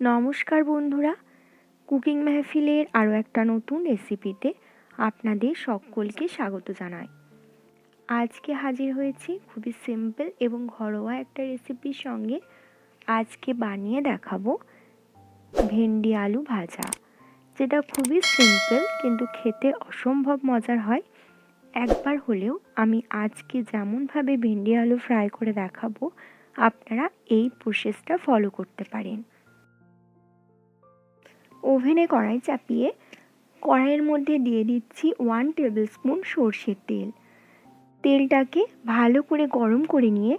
নমস্কার বন্ধুরা। কুকিং মেহফিলের আরও একটা নতুন রেসিপিতে আপনাদের সকলকে স্বাগত জানাই। আজকে হাজির হয়েছি খুবই সিম্পল এবং ঘরোয়া একটা রেসিপির সঙ্গে। আজকে বানিয়ে দেখাবো ভেন্ডি আলু ভাজা। যেটা খুবই সিম্পল কিন্তু খেতে অসম্ভব মজার হয়। একবার হলেও আমি আজকে যেমনভাবে ভেন্ডি আলু ফ্রাই করে দেখাবো, আপনারা এই প্রসেসটা ফলো করতে পারেন। ওভেনে কড়াই চাপিয়ে কড়াইয়ের মধ্যে দিয়ে দিচ্ছি ওয়ান টেবিল স্পুন সর্ষের তেল। তেলটাকে ভালো করে গরম করে নিয়ে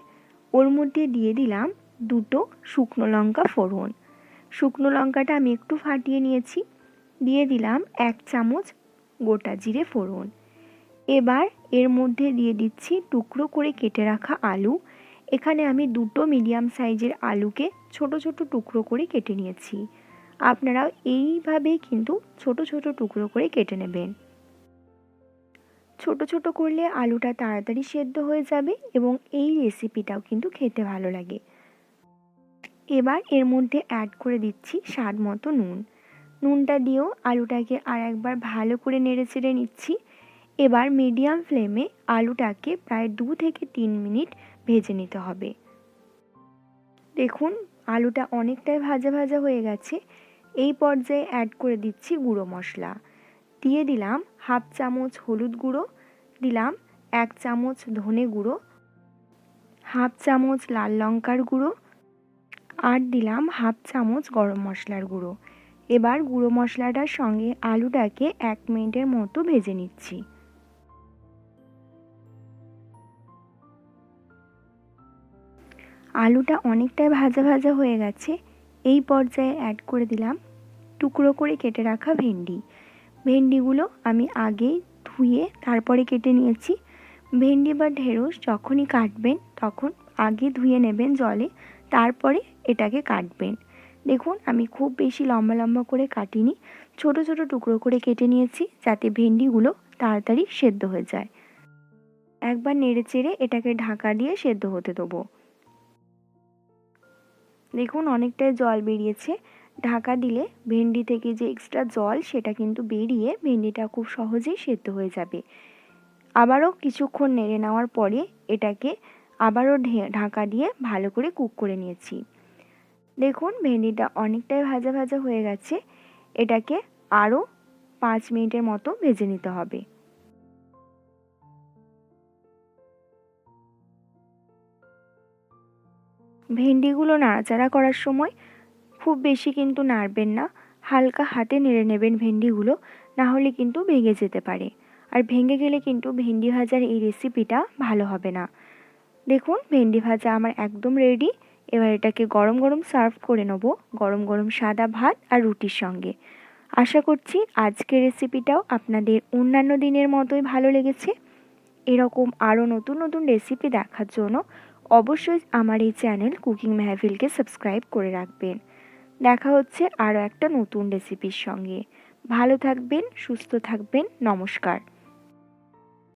ওর মধ্যে দিয়ে দিলাম দুটো শুকনো লঙ্কা ফোড়ন। শুকনো লঙ্কাটা আমি একটু ফাটিয়ে নিয়েছি। দিয়ে দিলাম এক চামচ গোটা জিরে ফোড়ন। এবার এর মধ্যে দিয়ে দিচ্ছি টুকরো করে কেটে রাখা আলু। এখানে আমি দুটো মিডিয়াম সাইজের আলুকে ছোট ছোট টুকরো করে কেটে নিয়েছি। আপনারাও এইভাবেই কিন্তু ছোট ছোট টুকরো করে কেটে নেবেন। ছোট ছোট করলে আলুটা তাড়াতাড়ি সেদ্ধ হয়ে যাবে এবং এই রেসিপিটাও কিন্তু খেতে ভালো লাগে। এবার এর মধ্যে অ্যাড করে দিচ্ছি স্বাদ মতো নুন। নুনটা দিয়েও আলুটাকে আর একবার ভালো করে নেড়ে চেড়ে নিচ্ছি। এবার মিডিয়াম ফ্লেমে আলুটাকে প্রায় দু থেকে তিন মিনিট ভেজে নিতে হবে। দেখুন, আলুটা অনেকটাই ভাজা ভাজা হয়ে গেছে। এই পর্যায়ে অ্যাড করে দিচ্ছি গুঁড়ো মশলা। দিয়ে দিলাম হাফ চামচ হলুদ গুঁড়ো, দিলাম এক চামচ ধনে গুঁড়ো, হাফ চামচ লাল লঙ্কার গুঁড়ো, আর দিলাম হাফ চামচ গরম মশলার গুঁড়ো। এবার গুঁড়ো মশলাটার সঙ্গে আলুটাকে এক মিনিটের মতো ভেজে নিচ্ছি। আলুটা অনেকটাই ভাজা ভাজা হয়ে গেছে। এই পর্যায়ে অ্যাড করে দিলাম টুকরো করে কেটে রাখা ভেন্ডি। ভেন্ডিগুলো আমি আগেই ধুয়ে তারপরে কেটে নিয়েছি। ভেন্ডি বা ঢেঁড়স যখনই কাটবেন তখন আগে ধুয়ে নেবেন জলে, তারপরে এটাকে কাটবেন। দেখুন, আমি খুব বেশি লম্বা লম্বা করে কাটিনি। ছোট ছোট টুকরো করে কেটে নিয়েছি যাতে ভেন্ডিগুলো তাড়াতাড়ি সেদ্ধ হয়ে যায়। একবার নেড়ে চেড়ে এটাকে ঢাকা দিয়ে সেদ্ধ হতে দেবো। দেখুন, অনেকটাই জল বেরিয়েছে। ঢাকা দিলে ভেন্ডি থেকে যে এক্সট্রা জল সেটা কিন্তু বেরিয়ে ভেন্ডিটা খুব সহজেই সেদ্ধ হয়ে যাবে। আবারও কিছুক্ষণ নেড়ে নেওয়ার পরে এটাকে আবারও ঢাকা দিয়ে ভালো করে কুক করে নিয়েছি। দেখুন ভেন্ডিটা অনেকটাই ভাজা ভাজা হয়ে গেছে। এটাকে আরও পাঁচ মিনিটের মতো ভেজে নিতে হবে। ভেন্ডিগুলো নাড়াচাড়া করার সময় খুব বেশি কিন্তু নাড়বেন না। হালকা হাতে নেড়ে নেবেন ভেন্ডিগুলো, না হলে কিন্তু ভেঙে যেতে পারে। আর ভেঙে গেলে কিন্তু ভেন্ডি ভাজার এই রেসিপিটা ভালো হবে না। দেখুন, ভেন্ডি ভাজা আমার একদম রেডি এবার এটাকে গরম গরম সার্ভ করে নেব। গরম গরম সাদা ভাত আর রুটির সঙ্গে। আশা করছি আজকের রেসিপিটাও আপনাদের অন্যান্য দিনের মতোই ভালো লেগেছে। এরকম আরও নতুন নতুন রেসিপি দেখার জন্য অবশ্যই আমার এই চ্যানেল কুকিং মেহফিলকে সাবস্ক্রাইব করে রাখবেন। দেখা হচ্ছে আরও একটা নতুন রেসিপির সঙ্গে। ভালো থাকবেন সুস্থ থাকবেন নমস্কার।